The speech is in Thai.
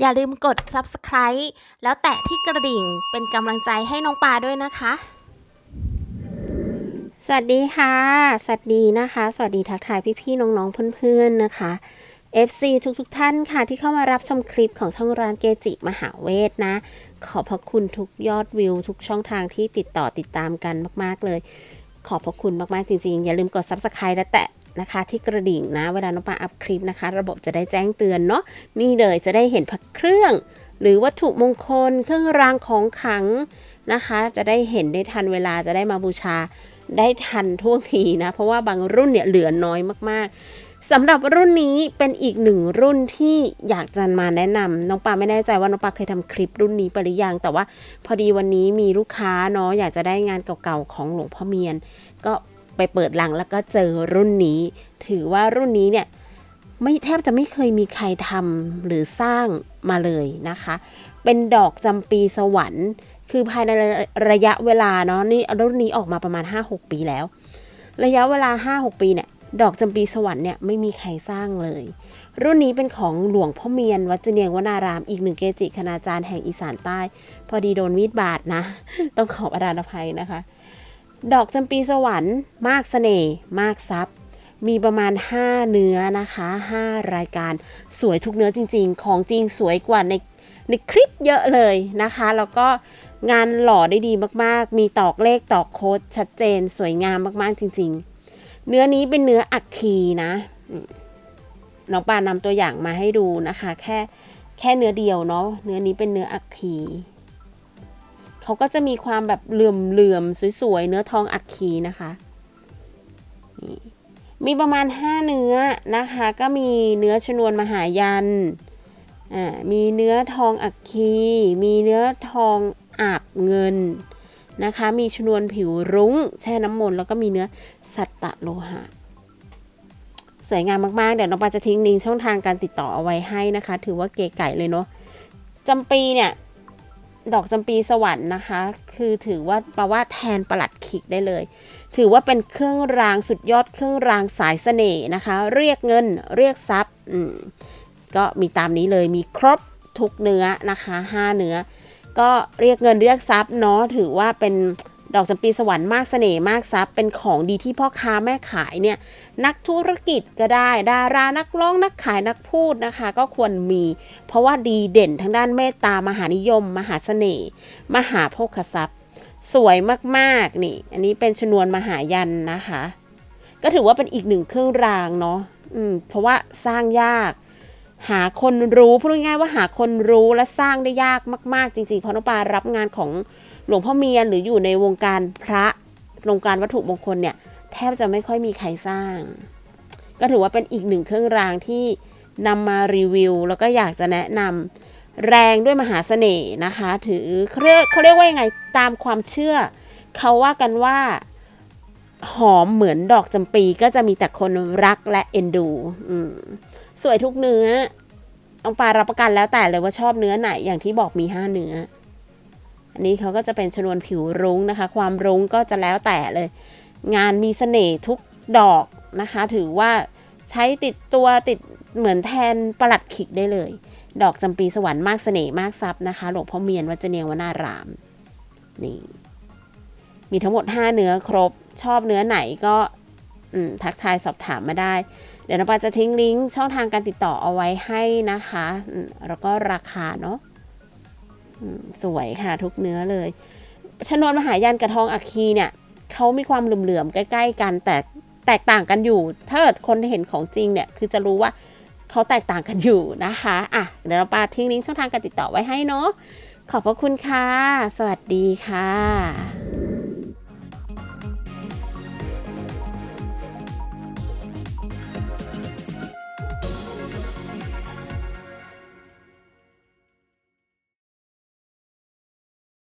อย่าลืมกด subscribe แล้วแตะที่กระดิ่งเป็นกำลังใจให้น้องปลาด้วยนะคะ สวัสดีค่ะ สวัสดีนะคะ สวัสดีทักทายพี่ๆน้องๆเพื่อนๆนะคะ FC ทุกๆทท่านค่ะที่เข้ามารับชมคลิปของช่องร้านเกจิมหาเวทนะ ขอบพระคุณทุกยอดวิว ทุกช่องทางที่ติดต่อติดตามกันมาก ๆ เลย ขอบพระคุณมาก ๆ จริง ๆ อย่าลืมกด subscribe และแตะ นะคะ ที่กระดิ่งนะ เวลาน้องปลาอัพคลิปนะคะ ระบบจะได้แจ้งเตือนเนาะนี่เลยจะได้เห็นพักเครื่อง หรือวัตถุมงคล เครื่องรางของขลังนะคะ จะได้เห็นได้ทันเวลาจะได้มาบูชาได้ทันท่วงทีนะ เพราะว่าบางรุ่นเนี่ยเหลือน้อยมากๆสำหรับรุ่นนี้เป็นอีกหนึ่งรุ่นที่อยากจะมาแนะนำน้องปาไม่แน่ใจว่าน้องปาเคยทำคลิปรุ่นนี้ไปหรือยังแต่ว่าพอดีวันนี้มีลูกค้าเนาะอยากจะได้งานเก่าๆของหลวงพ่อเมียน ก็ ไปเปิดลังแล้วก็เจอรุ่นนี้ ถือว่ารุ่นนี้เนี่ยไม่แทบจะไม่เคยมีใครทำหรือสร้างมาเลยนะคะ เป็นดอกจำปีสวรรค์ คือภายในระยะเวลาเนาะนี่รุ่นนี้ออกมาประมาณ 5-6 ปีแล้ว ระยะเวลา 5-6 ปีเนี่ยดอกจำปีสวรรค์เนี่ยไม่มีใครสร้างเลย รุ่นนี้เป็นของหลวงพ่อเมียน วัดเจเนียงวนาราม อีกหนึ่งเกจิคณาจารย์แห่งอีสานใต้ พอดีโดนมีดบาดนะ ต้องขอประทานอภัยนะคะ ดอกจำปีสวรรค์ มากเสน่ห์มากทรัพย์ มีประมาณ 5 เนื้อนะคะ 5 รายการสวยทุกเนื้อจริง ๆ ของจริงสวยกว่าในในคลิปเยอะเลยนะคะ แล้วก็งานหล่อได้ดีมากๆ มีตอกเลขตอกโค้ดชัดเจนสวยงามมากๆจริง ๆ เนื้อนี้เป็นเนื้ออัคคีนะน้องปานำตัวอย่างมาให้ดูนะคะ แค่แค่เนื้อเดียวเนาะเนื้อนี้เป็นเนื้ออัคคี เขาก็จะมีความแบบเหลื่อมๆสวยๆ เนื้อทองอัคคีนะคะนี่มีประมาณ 5 เนื้อนะคะ ก็มีเนื้อชนวนมหายันอ่ามีเนื้อทองอัคคี มีเนื้อทองอาบเงินนะคะ มีชนวนผิวรุ้ง แช่น้ำมนต์แล้วก็มีเนื้อสัตตะโลหะ สวยงามมาก ๆ เดี๋ยวน้องปาจะทิ้งลิงก์ช่องทางการติดต่อเอาไว้ให้นะคะ ถือว่าเก๋ไก่เลยเนาะจำปีเนี่ย ดอกจำปีสวรรค์นะคะ คือถือว่าแปลว่าแทนประหลัดขิกได้เลย ถือว่าเป็นเครื่องรางสุดยอดเครื่องรางสายเสน่ห์นะคะ เรียกเงินเรียกทรัพย์อืมก็มีตามนี้เลยมีครบทุกเนื้อนะคะ 5 เนื้อ ก็เรียกเงินเรียกทรัพย์เนาะถือว่าเป็น ดอกจำปีสวรรค์มากเสน่ห์มากทรัพย์เป็นของดีที่พ่อค้าแม่ขายเนี่ยนักธุรกิจก็ได้ดารานักร้องนักขายนักพูดนะคะ ก็ควรมี เพราะว่าดีเด่นทั้งด้านเมตตามหานิยม มหาเสน่ห์มหาโภคทรัพย์ สวยมากๆนี่ อันนี้เป็นชนวนมหายันนะคะ ก็ถือว่าเป็นอีกหนึ่งเครื่องรางเนาะอืมเพราะว่าสร้างยาก หาคนรู้พูดง่ายๆว่าหาคนรู้และสร้างได้ยากมาก ๆ จริงๆเพราะน้องปารับงานของ หลวงพ่อเมียนหรืออยู่ในวงการพระวงการวัตถุมงคลเนี่ยแทบจะไม่ค่อยมีใครสร้าง ก็ถือว่าเป็นอีกหนึ่งเครื่องรางที่นำมารีวิว แล้วก็อยากจะแนะนำแรงด้วยมหาเสน่ห์นะคะ ถือเขาเรียกเขาเรียกว่ายังไงตามความเชื่อ เขาว่ากันว่าหอมเหมือนดอกจำปีก็จะมีแต่คนรักและเอ็นดูสวยทุกเนื้อน้องปลารับประกันแล้วแต่เลยว่าชอบเนื้อไหนอย่างที่บอกมีห้าเนื้อ นนี้เขาก็จะเป็นชนวนผิวรุ้งนะคะ ความรุ้งก็จะแล้วแต่เลย งานมีเสน่ห์ทุกดอกนะคะ ถือว่าใช้ติดตัวติดเหมือนแทนประหลัดขิกได้เลย ดอกจำปีสวรรค์มากเสน่ห์มากทรัพย์นะคะ หลวงพ่อเมียนวัดเจเนียงวนาราม นี่ มีทั้งหมด 5 เนื้อครบ ชอบเนื้อไหนก็ทักทายสอบถามมาได้ เดี๋ยวน้องปาจะทิ้งลิงก์ช่องทางการติดต่อเอาไว้ให้นะคะ แล้วก็ราคาเนาะ สวยค่ะทุกเนื้อเลยชนวนมหายันกับทองอัคคีเนี่ยเขามีความเหลื่อมๆใกล้ ๆ กันแต่แตกต่างกันอยู่ ถ้าเกิดคนเห็นของจริงเนี่ยคือจะรู้ว่าเขาแตกต่างกันอยู่นะคะอะเดี๋ยวเราปาทิ้งลิงก์ช่องทางการติดต่อไว้ให้เนาะขอบพระคุณค่ะ สวัสดีค่ะ